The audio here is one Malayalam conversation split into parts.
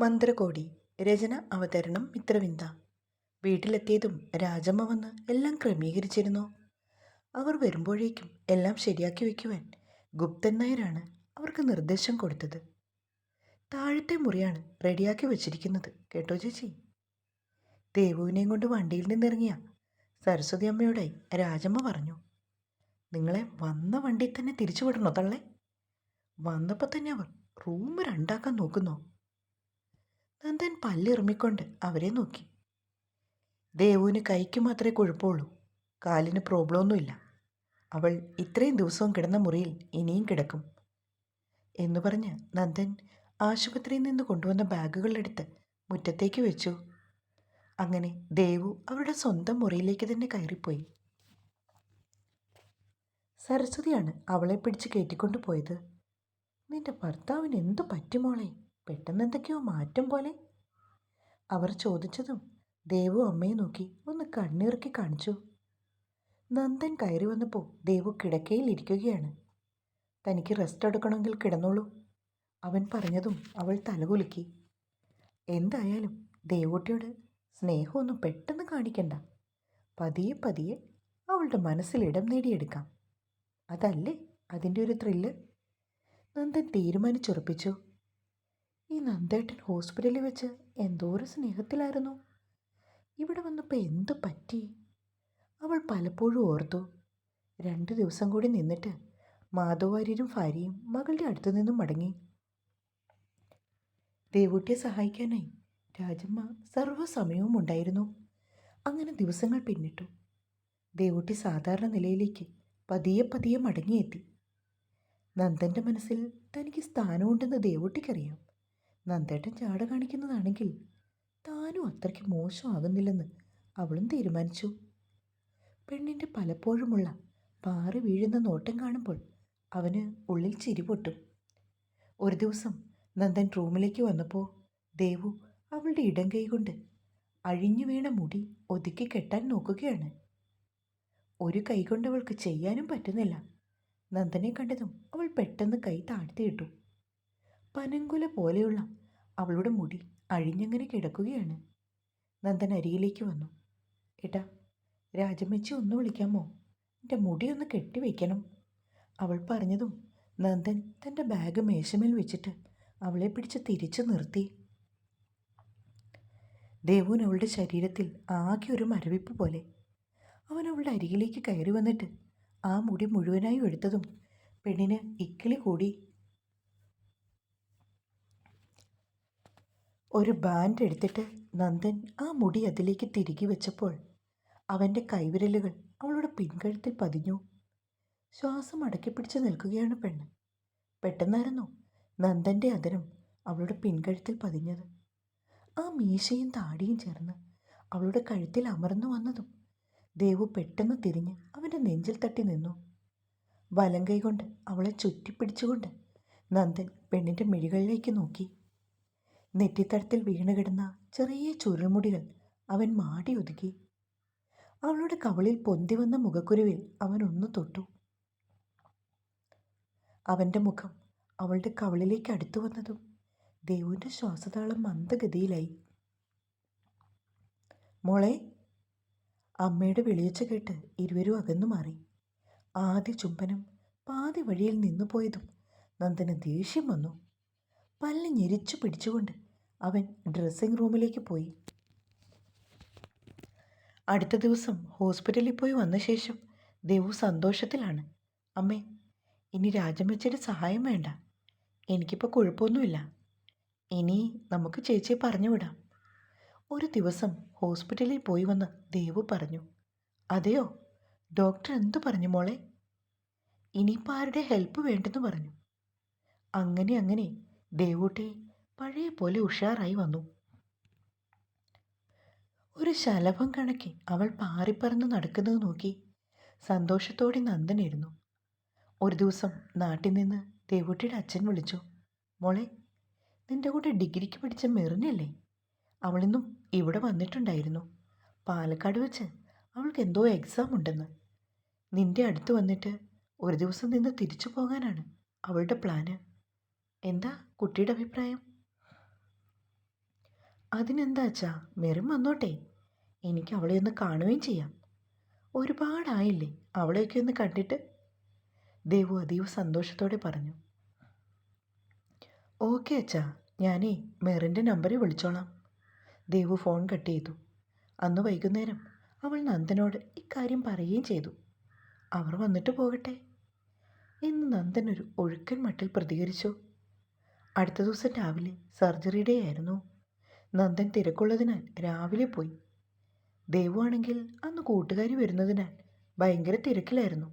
മന്ത്രകോടി രചന അവതരണം മിത്രവിന്ദ. വീട്ടിലെത്തിയതും രാജമ്മ വന്ന് എല്ലാം ക്രമീകരിച്ചിരുന്നു. അവർ വരുമ്പോഴേക്കും എല്ലാം ശരിയാക്കി വയ്ക്കുവാൻ ഗുപ്തൻ നായരാണ് അവർക്ക് നിർദ്ദേശം കൊടുത്തത്. താഴത്തെ മുറിയാണ് റെഡിയാക്കി വച്ചിരിക്കുന്നത് കേട്ടോ ചേച്ചി? ദേവുവിനെയും കൊണ്ട് വണ്ടിയിൽ നിന്നിറങ്ങിയ സരസ്വതി അമ്മയോടായി രാജമ്മ പറഞ്ഞു നിങ്ങളെ വന്ന വണ്ടിയിൽ തന്നെ തിരിച്ചു വിടണോ തള്ളേ? വന്നപ്പോൾ തന്നെ അവർ റൂം രണ്ടാക്കാൻ നോക്കുന്നോ? നന്ദൻ പല്ലിറുമിക്കൊണ്ട് അവരെ നോക്കി. ദേവുവിന് കൈക്ക് മാത്രമേ കുഴപ്പമുള്ളൂ കാലിന് പ്രോബ്ലമൊന്നുമില്ല. അവൾ ഇത്രയും ദിവസവും കിടന്ന മുറിയിൽ ഇനിയും കിടക്കും എന്ന് പറഞ്ഞ് നന്ദൻ ആശുപത്രിയിൽ നിന്ന് കൊണ്ടുവന്ന ബാഗുകളെടുത്ത് മുറ്റത്തേക്ക് വെച്ചു. അങ്ങനെ ദേവു അവരുടെ സ്വന്തം മുറിയിലേക്ക് തന്നെ കയറിപ്പോയി. സരസ്വതിയാണ് അവളെ പിടിച്ച് കയറ്റിക്കൊണ്ടു പോയത്. നിന്റെ ഭർത്താവിന് എന്തു പറ്റുമോളെ പെട്ടെന്ന് എന്തൊക്കെയോ മാറ്റം പോലെ. അവർ ചോദിച്ചതും ദേവു അമ്മയെ നോക്കി ഒന്ന് കണ്ണിറുക്കി കാണിച്ചു. നന്ദൻ കയറി വന്നപ്പോൾ ദേവു കിടക്കയിൽ ഇരിക്കുകയാണ്. തനിക്ക് റെസ്റ്റ് എടുക്കണമെങ്കിൽ കിടന്നോളൂ. അവൻ പറഞ്ഞതും അവൾ തലകുലുക്കി. എന്തായാലും ദേവൂട്ടിയോട് സ്നേഹമൊന്നും പെട്ടെന്ന് കാണിക്കണ്ട. പതിയെ പതിയെ അവളുടെ മനസ്സിൽ ഇടം നേടിയെടുക്കാം. അതല്ലേ അതിന്റെ ഒരു ത്രില്ല് നന്ദൻ തീരുമാനിച്ചുറപ്പിച്ചു. നന്ദേട്ടൻ ഹോസ്പിറ്റലിൽ വെച്ച് എന്തോരം സ്നേഹത്തിലായിരുന്നു. ഇവിടെ വന്നപ്പോൾ എന്ത് പറ്റി? അവൾ പലപ്പോഴും ഓർത്തു. രണ്ട് ദിവസം കൂടി നിന്നിട്ട് മാധവാര്യരും ഭാര്യയും മകളുടെ അടുത്തു നിന്നും മടങ്ങി. ദേവൂട്ടിയെ സഹായിക്കാനായി രാജമ്മ സർവസമയവും ഉണ്ടായിരുന്നു. അങ്ങനെ ദിവസങ്ങൾ പിന്നിട്ടു. ദേവൂട്ടി സാധാരണ നിലയിലേക്ക് പതിയെ പതിയെ മടങ്ങിയെത്തി. നന്ദന്റെ മനസ്സിൽ തനിക്ക് സ്ഥാനമുണ്ടെന്ന് ദേവൂട്ടിക്കറിയാം. നന്ദേട്ടൻ ചാട് കാണിക്കുന്നതാണെങ്കിൽ താനും അത്രയ്ക്ക് മോശമാകുന്നില്ലെന്ന് അവളും തീരുമാനിച്ചു. പെണ്ണിന്റെ പലപ്പോഴുമുള്ള പാറി വീഴുന്ന നോട്ടം കാണുമ്പോൾ അവന് ഉള്ളിൽ ചിരി പൊട്ടും. ഒരു ദിവസം നന്ദൻ റൂമിലേക്ക് വന്നപ്പോൾ ദേവു അവളുടെ ഇടം കൈകൊണ്ട് അഴിഞ്ഞു വീണ മുടി ഒതുക്കി കെട്ടാൻ നോക്കുകയാണ്. ഒരു കൈ കൊണ്ട് അവൾക്ക് ചെയ്യാനും പറ്റുന്നില്ല. നന്ദനെ കണ്ടതും അവൾ പെട്ടെന്ന് കൈ താഴ്ത്തിയിട്ടു പനങ്കുല പോലെയുള്ള അവളുടെ മുടി അഴിഞ്ഞങ്ങനെ കിടക്കുകയാണ്. നന്ദൻ അരിയിലേക്ക് വന്നു. ഏട്ടാ രാജമ്മച്ചി ഒന്ന് വിളിക്കാമോ? എന്റെ മുടി ഒന്ന് കെട്ടിവെക്കണം അവൾ പറഞ്ഞതും നന്ദൻ തന്റെ ബാഗ് മേശമേൽ വെച്ചിട്ട് അവളെ പിടിച്ച് തിരിച്ചു നിർത്തി. ദേവുൻ അവളുടെ ശരീരത്തിൽ ആകെ ഒരു മരവിപ്പ് പോലെ. അവൻ അവളുടെ അരികിലേക്ക് കയറി വന്നിട്ട് ആ മുടി മുഴുവനായും എടുത്തതും പെണ്ണിന് ഇക്കിളി കൂടി ഒരു ബാൻഡ് എടുത്തിട്ട് നന്ദൻ ആ മുടി അതിലേക്ക് തിരികെ വെച്ചപ്പോൾ അവന്റെ കൈവിരലുകൾ അവളുടെ പിൻകഴുത്തിൽ പതിഞ്ഞു. ശ്വാസം അടക്കി പിടിച്ച് നിൽക്കുകയാണ് പെണ്ണ്. പെട്ടെന്നായിരുന്നു നന്ദന്റെ അതിരം അവളുടെ പിൻകഴുത്തിൽ പതിഞ്ഞത്. ആ മീശയും താടിയും ചേർന്ന് അവളുടെ കഴുത്തിൽ അമർന്നു വന്നതും ദേവു പെട്ടെന്ന് തിരിഞ്ഞ് അവന്റെ നെഞ്ചിൽ തട്ടി നിന്നു. വലം കൈകൊണ്ട് അവളെ ചുറ്റിപ്പിടിച്ചുകൊണ്ട് നന്ദൻ പെണ്ണിന്റെ മിഴികളിലേക്ക് നോക്കി. നെറ്റിത്തടത്തിൽ വീണുകിടന്ന ചെറിയ ചുരുൾമുടികൾ അവൻ മാടി ഒതുക്കി അവളുടെ കവളിൽ പൊന്തി വന്ന മുഖക്കുരുവിൽ അവൻ ഒന്ന് തൊട്ടു. അവന്റെ മുഖം അവളുടെ കവളിലേക്ക് അടുത്തു വന്നതും ദേവുവിന്റെ ശ്വാസതാളം മന്ദഗതിയിലായി. മോളെ അമ്മയുടെ വിളിയച്ച കേട്ട് ഇരുവരും അകന്നു മാറി. ആദ്യ ചുംബനം പാതി വഴിയിൽ നിന്നു പോയതും നന്ദന് ദേഷ്യം വന്നു. പല്ല് ഞെരിച്ചു പിടിച്ചുകൊണ്ട് അവൻ ഡ്രസ്സിംഗ് റൂമിലേക്ക് പോയി. അടുത്ത ദിവസം ഹോസ്പിറ്റലിൽ പോയി വന്ന ശേഷം ദേവു സന്തോഷത്തിലാണ്. അമ്മേ ഇനി രാജമ്മച്ചയുടെ സഹായം വേണ്ട. എനിക്കിപ്പോൾ കുഴപ്പമൊന്നുമില്ല. ഇനി നമുക്ക് ചേച്ചിയെ പറഞ്ഞു വിടാം. ഒരു ദിവസം ഹോസ്പിറ്റലിൽ പോയി വന്ന് ദേവു പറഞ്ഞു അതെയോ? ഡോക്ടർ എന്തു പറഞ്ഞു മോളെ? ഇനിയിപ്പോൾ ആരുടെ ഹെൽപ്പ് വേണ്ടെന്ന് പറഞ്ഞു. അങ്ങനെ അങ്ങനെ ദേവൂട്ടി പഴയ പോലെ ഉഷാറായി വന്നു. ഒരു ശലഭം കണക്കെ അവൾ പാറിപ്പറന്ന് നടക്കുന്നത് നോക്കി സന്തോഷത്തോടെ നന്ദനിരുന്നു ഒരു ദിവസം നാട്ടിൽ നിന്ന് ദേവൂട്ടിയുടെ അച്ഛൻ വിളിച്ചു. മോളെ നിന്റെ കൂടെ ഡിഗ്രിക്ക് പഠിച്ച മെറിനല്ലേ? അവളിന്നും ഇവിടെ വന്നിട്ടുണ്ടായിരുന്നു. പാലക്കാട് വെച്ച് അവൾക്ക് എന്തോ എക്സാം ഉണ്ടെന്ന്. നിന്റെ അടുത്ത് വന്നിട്ട് ഒരു ദിവസം നിന്ന് തിരിച്ചു പോകാനാണ് അവളുടെ പ്ലാന് എന്താ കുട്ടിയുടെ അഭിപ്രായം? അതിനെന്താ അച്ഛാ? വന്നോട്ടെ. എനിക്ക് അവളെ ഒന്ന് കാണുകയും ചെയ്യാം. ഒരുപാടായില്ലേ അവളെയൊക്കെ ഒന്ന് കണ്ടിട്ട്? ദേവു അതീവ സന്തോഷത്തോടെ പറഞ്ഞു. ഓക്കെ അച്ഛാ ഞാനേ മെറിന്റെ നമ്പറിൽ വിളിച്ചോളാം. ദേവു ഫോൺ കട്ട് ചെയ്തു. അന്ന് വൈകുന്നേരം അവൾ നന്ദനോട് ഇക്കാര്യം പറയുകയും ചെയ്തു. അവർ വന്നിട്ട് പോകട്ടെ. എന്ന് നന്ദൻ ഒരു ഒഴുക്കൻ മട്ടിൽ പ്രതികരിച്ചു. അടുത്ത ദിവസം രാവിലെ സർജറി ഡേ ആയിരുന്നു. നന്ദൻ തിരക്കുള്ളതിനാൽ രാവിലെ പോയി. ദേവു ആണെങ്കിൽ അന്ന് കൂട്ടുകാരി വരുന്നതിനാൽ ഭയങ്കര തിരക്കിലായിരുന്നു.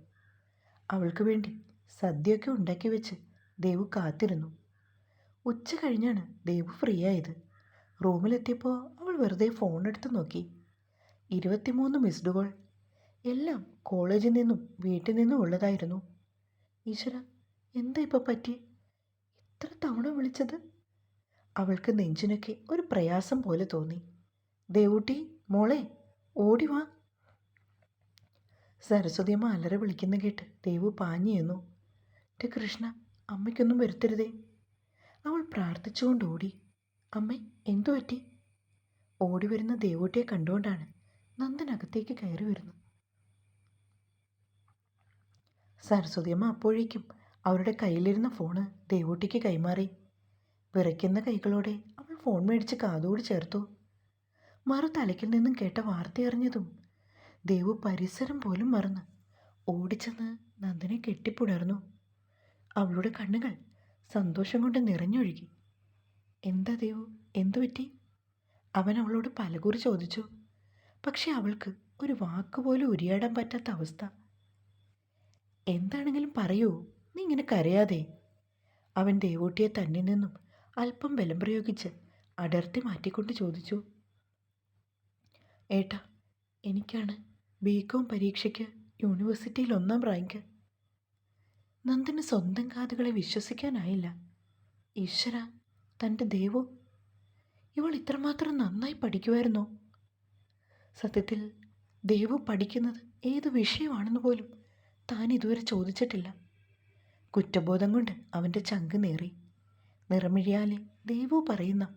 അവൾക്ക് വേണ്ടി സദ്യയൊക്കെ ഉണ്ടാക്കി വെച്ച് ദേവു കാത്തിരുന്നു. ഉച്ച കഴിഞ്ഞാണ് ദേവു ഫ്രീ ആയത് റൂമിലെത്തിയപ്പോൾ അവൾ വെറുതെ ഫോൺ എടുത്ത് നോക്കി. ഇരുപത്തിമൂന്ന് മിസ്ഡ് കോൾ. എല്ലാം കോളേജിൽ നിന്നും വീട്ടിൽ നിന്നും ഉള്ളതായിരുന്നു. ഈശ്വര എന്താ ഇപ്പോൾ പറ്റി ഇത്ര തവണ വിളിച്ചത്? അവൾക്ക് നെഞ്ചിനൊക്കെ ഒരു പ്രയാസം പോലെ തോന്നി. ദേവൂട്ടി മോളെ ഓടി വാ. സരസ്വതിയമ്മ അലറി വിളിക്കുന്ന കേട്ട് ദേവു പാഞ്ഞിരുന്നു ടെ കൃഷ്ണ അമ്മയ്ക്കൊന്നും വരുത്തരുതേ. അവൾ പ്രാർത്ഥിച്ചുകൊണ്ട് ഓടി. അമ്മേ എന്തു പറ്റി? ഓടി വരുന്ന ദേവൂട്ടിയെ കണ്ടുകൊണ്ടാണ് നന്ദനകത്തേക്ക് കയറി വരുന്നത്. സരസ്വതിയമ്മ അപ്പോഴേക്കും അവരുടെ കയ്യിലിരുന്ന ഫോണ് ദേവൂട്ടിക്ക് കൈമാറി. വിറയ്ക്കുന്ന കൈകളോടെ അവൾ ഫോൺ മേടിച്ച് കാതോട് ചേർത്തു. മറു തലയ്ക്കിൽ നിന്നും കേട്ട വാർത്തയറിഞ്ഞതും ദേവു പരിസരം പോലും മറന്ന് ഓടിച്ചെന്ന് നന്ദനെ കെട്ടിപ്പുണർന്നു. അവളുടെ കണ്ണുകൾ സന്തോഷം കൊണ്ട് നിറഞ്ഞൊഴുകി. എന്താ ദേവു? എന്തു പറ്റി? അവൻ അവളോട് പലകുറി ചോദിച്ചു. പക്ഷെ അവൾക്ക് ഒരു വാക്കുപോലും ഉരിയാടാൻ പറ്റാത്ത അവസ്ഥ. എന്താണെങ്കിലും പറയൂ. നീ ഇങ്ങനെ കരയാതെ. അവൻ ദേവൂട്ടിയെ തന്നിൽ നിന്നും അല്പം ബലം പ്രയോഗിച്ച് അടർത്തി മാറ്റിക്കൊണ്ട് ചോദിച്ചു. ഏട്ടാ എനിക്കാണ് ബികോം പരീക്ഷയ്ക്ക് യൂണിവേഴ്സിറ്റിയിൽ ഒന്നാം റാങ്ക്. നന്ദന് സ്വന്തം കാതുകളെ വിശ്വസിക്കാനായില്ല. ഈശ്വര തന്റെ ദേവോ. ഇവൾ ഇത്രമാത്രം നന്നായി പഠിക്കുമായിരുന്നോ? സത്യത്തിൽ ദേവു പഠിക്കുന്നത് ഏത് വിഷയമാണെന്ന് പോലും താൻ ഇതുവരെ ചോദിച്ചിട്ടില്ല. കുറ്റബോധം കൊണ്ട് അവന്റെ ചങ്ക് നേറി. നിറമിഴിയാലെ ദേവു പറയുന്ന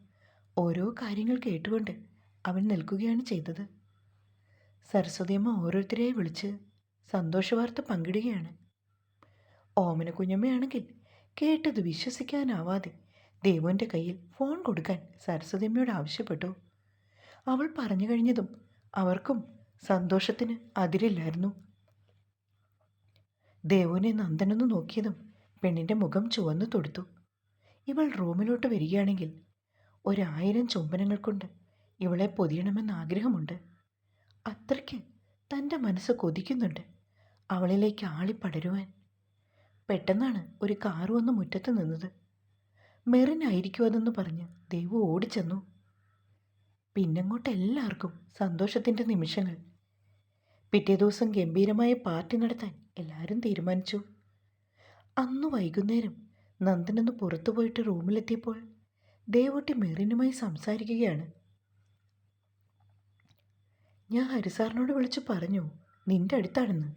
ഓരോ കാര്യങ്ങൾ കേട്ടുകൊണ്ട് അവൻ നിൽക്കുകയാണ് ചെയ്തത്. സരസ്വതിയമ്മ ഓരോരുത്തരെയും വിളിച്ച് സന്തോഷവാർത്ത പങ്കിടുകയാണ്. ഓമന കുഞ്ഞമ്മയാണെങ്കിൽ കേട്ടത് വിശ്വസിക്കാനാവാതെ ദേവുവിന്റെ കയ്യിൽ ഫോൺ കൊടുക്കാൻ സരസ്വതിയമ്മയോട് ആവശ്യപ്പെട്ടു. അവൾ പറഞ്ഞു കഴിഞ്ഞതും അവർക്കും സന്തോഷത്തിന് അതിരില്ലായിരുന്നു. ദേവുവിനെ നന്ദനൊന്ന് നോക്കിയതും പെണ്ണിന്റെ മുഖം ചുവന്നു തൊടുത്തു. ഇവൾ റൂമിലോട്ട് വരികയാണെങ്കിൽ ഒരായിരം ചുംബനങ്ങൾ കൊണ്ട് ഇവളെ പൊതിയണമെന്ന് ആഗ്രഹമുണ്ട്. അത്രയ്ക്ക് തന്റെ മനസ്സ് കൊതിക്കുന്നുണ്ട് അവളിലേക്ക് ആളി പടരുവാൻ പെട്ടെന്നാണ് ഒരു കാറ് വന്ന് മുറ്റത്ത് നിന്നത്. മെറിനായിരിക്കും അതെന്ന് പറഞ്ഞ് ദേവു ഓടിച്ചെന്നു. പിന്നങ്ങോട്ട് എല്ലാവർക്കും സന്തോഷത്തിന്റെ നിമിഷങ്ങൾ. പിറ്റേ ദിവസം ഗംഭീരമായ പാർട്ടി നടത്താൻ എല്ലാവരും തീരുമാനിച്ചു. അന്ന് വൈകുന്നേരം നന്ദനൊന്ന് പുറത്തു പോയിട്ട് റൂമിലെത്തിയപ്പോൾ ദേവൂട്ടി മെറിനുമായി സംസാരിക്കുകയാണ്. ഞാൻ ഹരിസാറിനോട് വിളിച്ചു പറഞ്ഞു നിന്റെ അടുത്താണെന്ന്.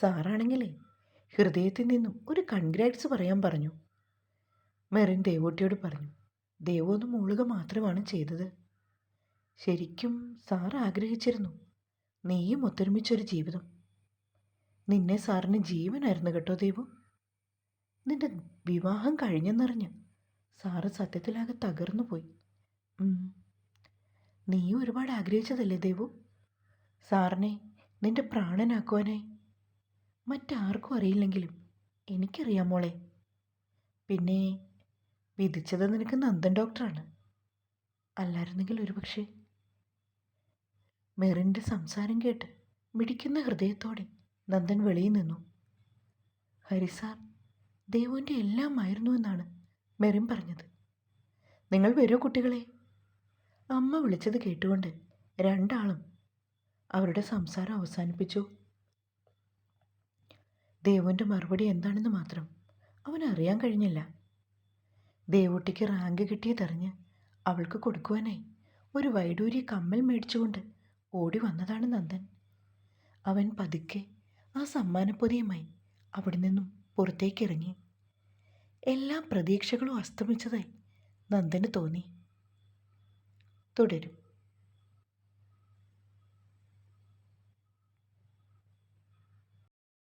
സാറാണെങ്കിലേ ഹൃദയത്തിൽ നിന്നും ഒരു കൺഗ്രാറ്റ്സ് പറയാൻ പറഞ്ഞു. മെറിൻ ദേവൂട്ടിയോട് പറഞ്ഞു ദേവു ഒന്ന് മൂളുക മാത്രമാണ് ചെയ്തത്. ശരിക്കും സാർ ആഗ്രഹിച്ചിരുന്നു നീയും ഒത്തൊരുമിച്ചൊരു ജീവിതം. നിന്നെ സാറിന് ജീവനായിരുന്നു കേട്ടോ ദേവു. നിന്റെ വിവാഹം കഴിഞ്ഞെന്നറിഞ്ഞ് സാറ് സത്യത്തിലാകെ തകർന്നു പോയി. നീ ഒരുപാട് ആഗ്രഹിച്ചതല്ലേ ദേവു? സാറിനെ നിന്റെ പ്രാണനാക്കുവാനായി മറ്റാർക്കും അറിയില്ലെങ്കിലും എനിക്കറിയാം മോളെ. പിന്നെ വിധിച്ചത് നിനക്ക് നന്ദൻ ഡോക്ടറാണ്. അല്ലായിരുന്നെങ്കിൽ ഒരുപക്ഷെ. മെറിന്റെ സംസാരം കേട്ട് മിടിക്കുന്ന ഹൃദയത്തോടെ നന്ദൻ വെളിയിൽ നിന്നു. ഹരിസാർ ദേവുവിന്റെ എല്ലാമായിരുന്നു എന്നാണ് മെറിൻ പറഞ്ഞത്. നിങ്ങൾ വരൂ കുട്ടികളെ? അമ്മ വിളിച്ചത് കേട്ടുകൊണ്ട് രണ്ടാളും അവരുടെ സംസാരം അവസാനിപ്പിച്ചു. ദേവുവിന്റെ മറുപടി എന്താണെന്ന് മാത്രം അവൻ അറിയാൻ കഴിഞ്ഞില്ല. ദേവുട്ടിക്ക് റാങ്ക് കിട്ടിയതറിഞ്ഞ് അവൾക്ക് കൊടുക്കുവാനായി ഒരു വൈഡൂര്യ കമ്മൽ മേടിച്ചുകൊണ്ട് ഓടി വന്നതാണ് നന്ദൻ. അവൻ പതുക്കെ ആ സമ്മാനപ്പൊതിയുമായി അവിടെ നിന്നും പുറത്തേക്കിറങ്ങി. എല്ലാ പ്രതീക്ഷകളും അസ്തമിച്ചതായി നന്ദന് തോന്നി. തുടരും.